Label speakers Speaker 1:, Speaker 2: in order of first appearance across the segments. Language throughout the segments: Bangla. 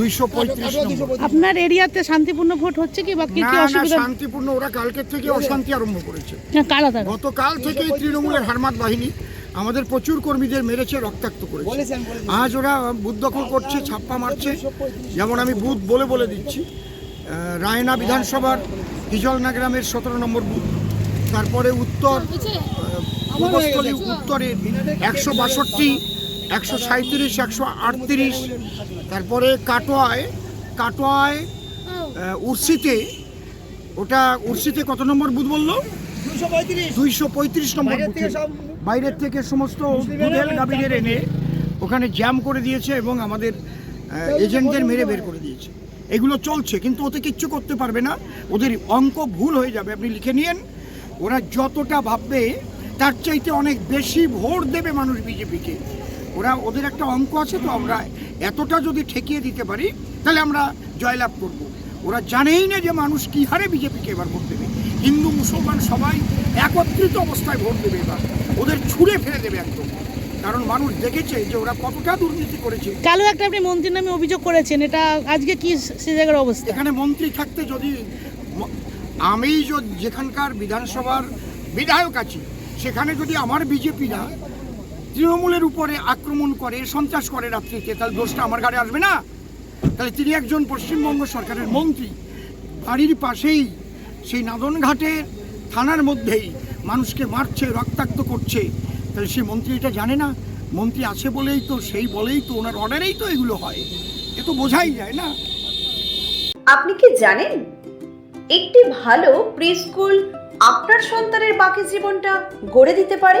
Speaker 1: দুইশো পঁয়ত্রিশ
Speaker 2: আপনার এরিয়াতে শান্তিপূর্ণ ভোট হচ্ছে কি বা কি কি অসুবিধা?
Speaker 1: শান্তিপূর্ণ ওরা কালকের থেকে অশান্তি আরম্ভ করেছে।
Speaker 2: তারা?
Speaker 1: গতকাল থেকেই তৃণমূলের হারমাত বাহিনী আমাদের প্রচুর কর্মীদের মেরেছে রক্তাক্ত করেছে। আজ ওরা বুথ দখল করছে ছাপ্পা মারছে। যেমন আমি বুথ বলে বলে দিচ্ছি রায়না বিধানসভার হিজলনা গ্রামের সতেরো নম্বর বুথ। তারপরে উত্তর উত্তরের একশো বাষট্টি একশো সাঁত্রিশ একশো আটত্রিশ। তারপরে কাটোয়ায় কাটোয়ায় উর্সিতে ওটা উর্সিতে কত নম্বর বুথ বলল? দুইশো পঁয়ত্রিশ। নম্বর বাইরের থেকে সমস্ত দুধেল গাভীদের এনে ওখানে জ্যাম করে দিয়েছে এবং আমাদের এজেন্টদের মেরে বের করে দিয়েছে। এগুলো চলছে কিন্তু ওতে কিচ্ছু করতে পারবে না। ওদের অঙ্ক ভুল হয়ে যাবে আপনি লিখে নিন ওরা যতটা ভাববে তার চাইতে অনেক বেশি ভোট দেবে মানুষ বিজেপিকে। ওরা ওদের একটা অঙ্ক আছে তো আমরা এতটা যদি ঠেকিয়ে দিতে পারি তাহলে আমরা জয়লাভ করব। ওরা জানেই না যে মানুষ কী হারে বিজেপিকে এবার ভোট দেবে। হিন্দু মুসলমান সবাই একত্রিত অবস্থায় ভোট দেবে এবার। ওদের ছুঁড়ে ফেলে দেবে একদম। কারণ মানুষ দেখেছে যে ওরা কতটা দুর্নীতি করেছে।
Speaker 2: কালো একটা আপনি মন্ত্রীর নামে অভিযোগ করেছেন এটা আজকে কি সে জায়গার অবস্থা?
Speaker 1: এখানে মন্ত্রী থাকতে যদি আমি যেখানকার বিধানসভার বিধায়ক আছি সেখানে যদি আমার বিজেপি বিজেপিরা তৃণমূলের উপরে আক্রমণ করে, সন্ত্রাস করে রাত্রিতে, তাহলে দোষটা আমার ঘাড়ে আসবে না? তাহলে তিনি একজন পশ্চিমবঙ্গ সরকারের মন্ত্রী। বাড়ির পাশেই, সেই নাদনঘাটের থানার মধ্যেই মানুষকে মারছে, রক্তাক্ত করছে। তাহলে সেই মন্ত্রী এটা জানে না? মন্ত্রী আছে বলেই তো, সেই বলেই তো, ওনার অর্ডারেই তো এগুলো হয়। এ তো বোঝাই যায় না।
Speaker 3: আপনি কি জানেন? একটি ভালো প্রি স্কুল আপনার সন্তানের বাকি জীবনটা গড়ে দিতে পারে?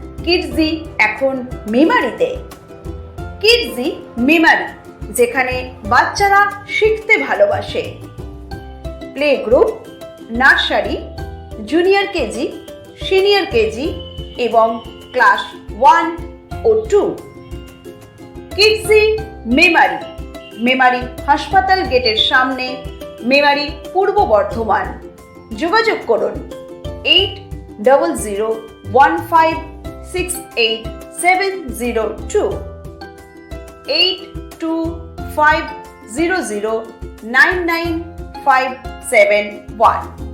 Speaker 3: কিডজি এখন মেমারিতে কিডজি মেমারি যেখানে বাচ্চারা শিখতে ভালোবাসে। Play group nursery junior KG senior KG এবং ক্লাস ওয়ান ও টু কিডসি মেমারি মেমারি হাসপাতাল গেটের সামনে মেমারি পূর্ব বর্ধমান। যোগাযোগ করুন eight double zero one five Six eight seven zero two eight two five zero zero nine nine five seven one.